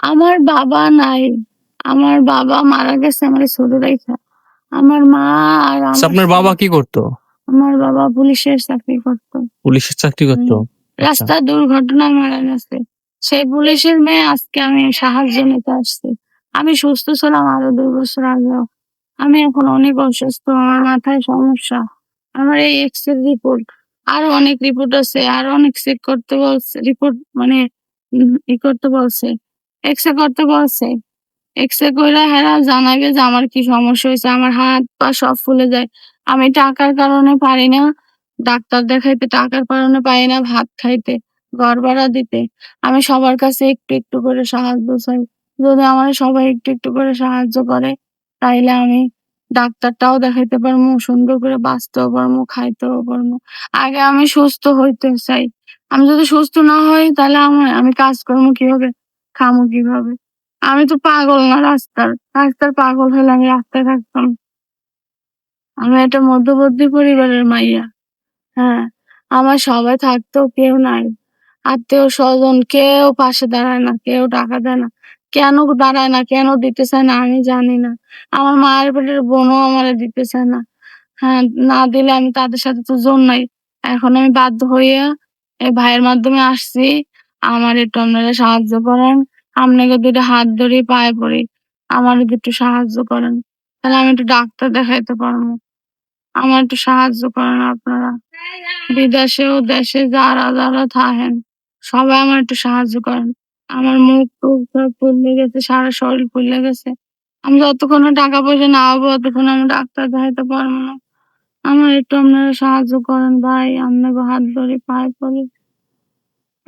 আমার বাবা নাই। আমার বাবা মারা গেছে আমার ছোট রেখা আমার মা আর আচ্ছা, আপনার বাবা কি করতো? আমার বাবা পুলিশের চাকরি করতো। পুলিশের চাকরি করতো? আচ্ছা। রাস্তা দুর্ঘটনায় মারা গেছে। সেই পুলিশের মেয়ে আজকে আমি সাহায্য নিতে আসছি। আমি সুস্থ ছিলাম আরও দুই বছর আগেও। আমি এখন অনেক অসুস্থ আমার মাথায় সমস্যা আমার এই এক্সের রিপোর্ট আরও অনেক রিপোর্ট আছে আরও অনেক চেক করতে বলছে রিপোর্ট মানে ই করতে বলছে। এক্স করতে বলছে। এক্স রে করে হেরা জানাবে যে আমার কি সমস্যা হয়েছে। আমার হাত পা সব ফুলে যায়। আমি টাকার কারণে পারি না। ডাক্তার দেখাইতে টাকার কারণে পাই না ভাত খাইতে, ঘর ভাড়া দিতে। আমি সবার কাছে একটু একটু করে সাহায্য চাই। যদি আমার সবাই একটু একটু করে সাহায্য করে, তাইলে আমি ডাক্তারটাও দেখাইতে পারব, সুন্দর করে বাঁচতেও পারব, খাইতেও পারব। আগে আমি সুস্থ হইতে চাই। আমি যদি সুস্থ না হই তাহলে আমার আমি কাজ করব কীভাবে খামো কীভাবে? আমি তো পাগল না রাস্তার। রাস্তার পাগল হলে আমি রাস্তায় থাকতাম। আমি একটা মধ্যবর্তী পরিবারের মাইয়া। হ্যাঁ আমার সবাই থাকতেও কেউ নাই। আত্মীয় স্বজন কেউ পাশে দাঁড়ায় না, কেউ টাকা দেয় না। কেন দাঁড়ায় না, কেন দিতে চায় না, আমি জানি না। আমার মায়ের পেটের বোনও আমার দিতে চায় না। হ্যাঁ না দিলে আমি তাদের সাথে তো জোর নাই। এখন আমি বাধ্য হইয়া এই ভাইয়ের মাধ্যমে আসছি। আমার একটু আপনারা সাহায্য করেন। আপনাকে দুটো হাত ধরে পায়ে পড়ি। আমার একটু সাহায্য করেন, তাহলে আমি একটু ডাক্তার দেখাইতে পারব। আমার একটু সাহায্য করেন আপনারা। বিদেশেও দেশে যারা যারা থাকেন, সবাই আমার একটু সাহায্য করেন। আমার মুখ টুক সব ফুলে গেছে, সারা শরীর ফুলে গেছে। আমি যতক্ষণ টাকা পয়সা না হব ততক্ষণ আমি ডাক্তার দেখাইতে পারব না। আমার একটু আপনারা সাহায্য করেন ভাই। আপনাকে হাত ধরে পায়ে পড়ি।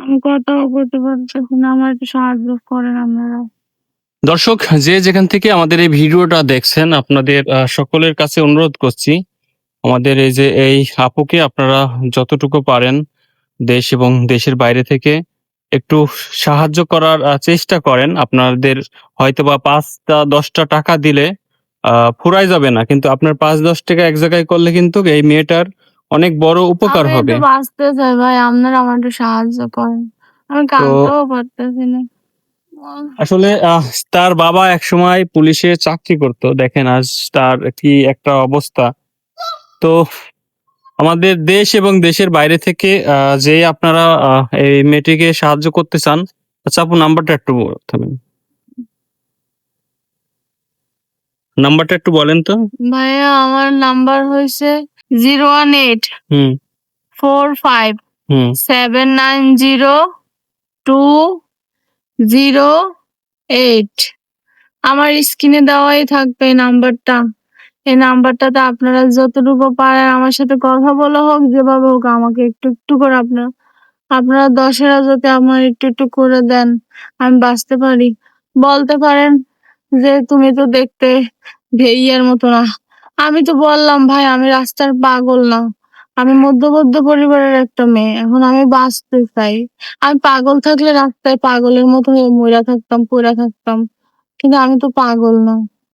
আমি কথাও করতে পারতেছি না, আমার একটু সাহায্য করেন আপনারা। দর্শক, যে যেখান থেকে আমাদের এই ভিডিওটা দেখছেন, আপনাদের সকলের কাছে অনুরোধ করছি, আমাদের এই যে এই আপুকে আপনারা যতটুকু পারেন দেশ এবং দেশের বাইরে থেকে একটু সাহায্য করার চেষ্টা করেন। আপনাদের হয়তো বা পাঁচটা, দশটা টাকা দিলে, আহ, ফুরাই যাবে না, কিন্তু আপনার পাঁচ, দশ টাকা এক জায়গায় করলে কিন্তু এই মেয়েটার অনেক বড় উপকার আমি হবে। একটু বাঁচতে চাই ভাই আপনারা আমার একটু সাহায্য করেন। আমি কাঁদতেও পারতেছি না। আসলে আহ, তার বাবা একসময় পুলিশে চাকরি করতো। দেখেন আজ তার কি একটা অবস্থা। তো আমাদের দেশ এবং দেশের বাইরে থেকে আহ, যে আপনারা আহ, এই মেয়েটিকে সাহায্য করতে চান আচ্ছা আপু নাম্বারটা একটু থামেন নাম্বারটা একটু বলেন তো। ভাইয়া আমার নাম্বার হয়েছে zero one eight hmm. Four five hmm. Seven nine zero two zero eight. আমার স্ক্রিনে দেওয়াই থাকবে এই নাম্বারটা। এই নাম্বারটাতে আপনারা যতটুকু পারেন আমার সাথে কথা বলা হোক যেভাবে হোক আমাকে একটু একটু করে আপনারা আপনারা দশেরা যদি আমার একটু একটু করে দেন। আমি বাঁচতে পারি। বলতে পারেন যে তুমি তো দেখতে ভেইয়ার মতো না। আমি তো বললাম, ভাই, আমি রাস্তার পাগল না। আমি মধ্যবদ্ধ পরিবারের একটা মেয়ে। এখন আমি বাঁচতে চাই। আমি পাগল থাকলে রাস্তায় পাগলের মতো মইরা থাকতাম, পইরা থাকতাম। কিন্তু আমি তো পাগল না।